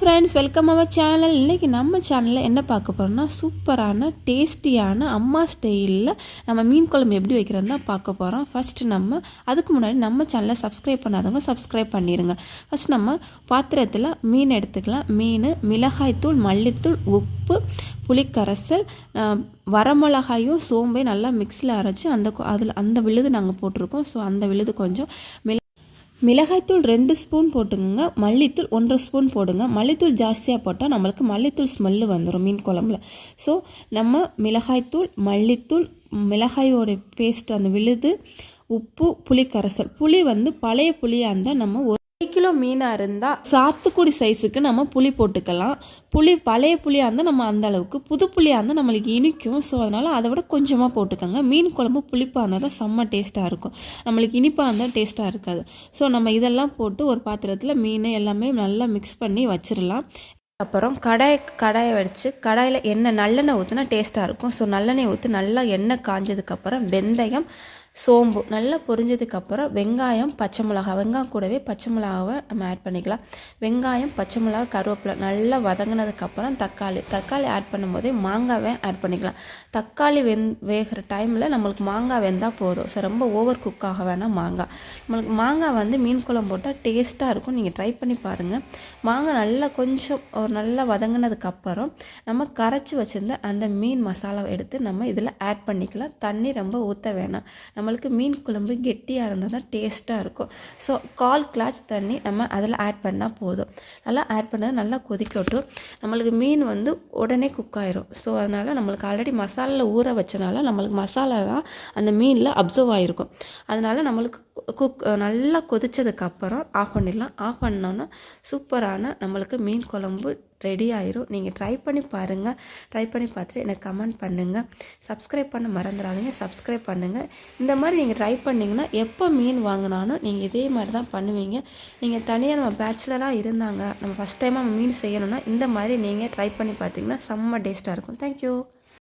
Friends welcome our channel இன்றைக்கி நம்ம சேனலில் என்ன பார்க்க போகிறோம்னா சூப்பரான டேஸ்டியான அம்மா ஸ்டைலில் நம்ம மீன் குழம்பு எப்படி வைக்கிறோம் தான் பார்க்க போகிறோம் ஃபஸ்ட்டு நம்ம அதுக்கு முன்னாடி நம்ம சேனலை சப்ஸ்கிரைப் பண்ணாதவங்க சப்ஸ்கிரைப் பண்ணிடுங்க ஃபஸ்ட் நம்ம பாத்திரத்தில் மீன் எடுத்துக்கலாம். மீன் மிளகாய்த்தூள் மல்லித்தூள் உப்பு புளிக்கரைசல் வரமிளகாயும் சோம்பையும் நல்லா மிக்ஸில் அரைச்சி அந்த அதில் அந்த விழுது நாங்கள் போட்டிருக்கோம். ஸோ அந்த விழுது கொஞ்சம் மிள மிளகாய்த்தூள் ரெண்டு ஸ்பூன் போட்டுக்கோங்க. மல்லித்தூள் ஒன்றரை ஸ்பூன் போடுங்க. மல்லித்தூள் ஜாஸ்தியாக போட்டால் நம்மளுக்கு மல்லித்தூள் ஸ்மெல்லு வந்துடும் மீன் குழம்புல. ஸோ நம்ம மிளகாய்த்தூள் மல்லித்தூள் மிளகாயோட பேஸ்ட் அந்த விழுது உப்பு புளி கரைசல். புளி வந்து பழைய புளியாக இருந்தால் நம்ம ஒரு கிலோ மீனாக இருந்தால் சாத்துக்குடி சைஸுக்கு நம்ம புளி போட்டுக்கலாம். புளி பழைய புளியாக இருந்தால் நம்ம அந்த அளவுக்கு புது புளியாக இருந்தால் நம்மளுக்கு இனிக்கும். ஸோ அதனால் அதை விட கொஞ்சமாக போட்டுக்கோங்க. மீன் குழம்பு புளிப்பாக இருந்தால் தான் செம்ம டேஸ்ட்டாக இருக்கும். நம்மளுக்கு இனிப்பாக இருந்தால் டேஸ்ட்டாக இருக்காது. ஸோ நம்ம இதெல்லாம் போட்டு ஒரு பாத்திரத்தில் மீன் எல்லாமே நல்லா மிக்ஸ் பண்ணி வச்சிடலாம் அப்புறம் கடாய் கடாயை வச்சு கடாயில் எண்ணெய் நல்லெண்ணெய் ஊற்றினா டேஸ்ட்டாக இருக்கும். ஸோ நல்லெண்ணெய் ஊற்றி நல்லா எண்ணெய் காஞ்சதுக்கப்புறம் வெந்தயம் சோம்பு நல்லா பொரிஞ்சதுக்கப்புறம் வெங்காயம் பச்சை மிளகா வெங்காயம் கூடவே பச்சை மிளகாவை நம்ம ஆட் பண்ணிக்கலாம். வெங்காயம் பச்சை மிளகா கருவேப்பிலை நல்லா வதங்கினதுக்கப்புறம் தக்காளி. தக்காளி ஆட் பண்ணும்போதே மாங்காவை ஆட் பண்ணிக்கலாம். தக்காளி வெந் வேகிற டைமில் நம்மளுக்கு மாங்காய் வெந்தால் போதும். ஸோ ரொம்ப ஓவர் குக் ஆக வேணாம் மாங்காய். நம்மளுக்கு மாங்காய் வந்து மீன் குழம்பு போட்டால் டேஸ்ட்டாக இருக்கும். நீங்கள் ட்ரை பண்ணி பாருங்கள் மாங்காய் நல்லா கொஞ்சம் ஒரு நல்லா வதங்கினதுக்கப்புறம் நம்ம கரைச்சி வச்சுருந்த அந்த மீன் மசாலாவை எடுத்து நம்ம இதில் ஆட் பண்ணிக்கலாம். தண்ணி ரொம்ப ஊற்ற வேணாம். நம்ம நம்மளுக்கு மீன் குழம்பு கெட்டியாக இருந்தால் தான் டேஸ்ட்டாக இருக்கும். ஸோ கால் கிளாச் தண்ணி நம்ம அதில் ஆட் பண்ணால் போதும். நல்லா ஆட் பண்ணது நல்லா கொதிக்கட்டும் நம்மளுக்கு மீன் வந்து உடனே குக் ஆயிரும். ஸோ அதனால் நம்மளுக்கு ஆல்ரெடி மசாலாவில் ஊற வச்சனால நம்மளுக்கு மசாலாலாம் அந்த மீனில் அப்சர்வ் ஆகிருக்கும் அதனால் நம்மளுக்கு குக் நல்லா கொதித்ததுக்கப்புறம் ஆஃப் பண்ணிடலாம். ஆஃப் பண்ணோன்னா சூப்பரான நம்மளுக்கு மீன் குழம்பு ரெடி ஆயிரும். நீங்கள் ட்ரை பண்ணி பாருங்கள் ட்ரை பண்ணி பார்த்துட்டு எனக்கு கமெண்ட் பண்ணுங்கள் சப்ஸ்கிரைப் பண்ண மறந்துடாதீங்க. சப்ஸ்கிரைப் பண்ணுங்கள் இந்த மாதிரி நீங்கள் ட்ரை பண்ணிங்கன்னா எப்போ மீன் வாங்கினாலும் நீங்கள் இதே மாதிரி தான் பண்ணுவீங்க. நீங்கள் தனியாக நம்ம பேச்சுலராக இருந்தாங்க நம்ம ஃபஸ்ட் டைமாக மீன் செய்யணும்னா இந்த மாதிரி நீங்கள் ட்ரை பண்ணி பார்த்தீங்கன்னா செம்ம டேஸ்ட்டாக இருக்கும். தேங்க்யூ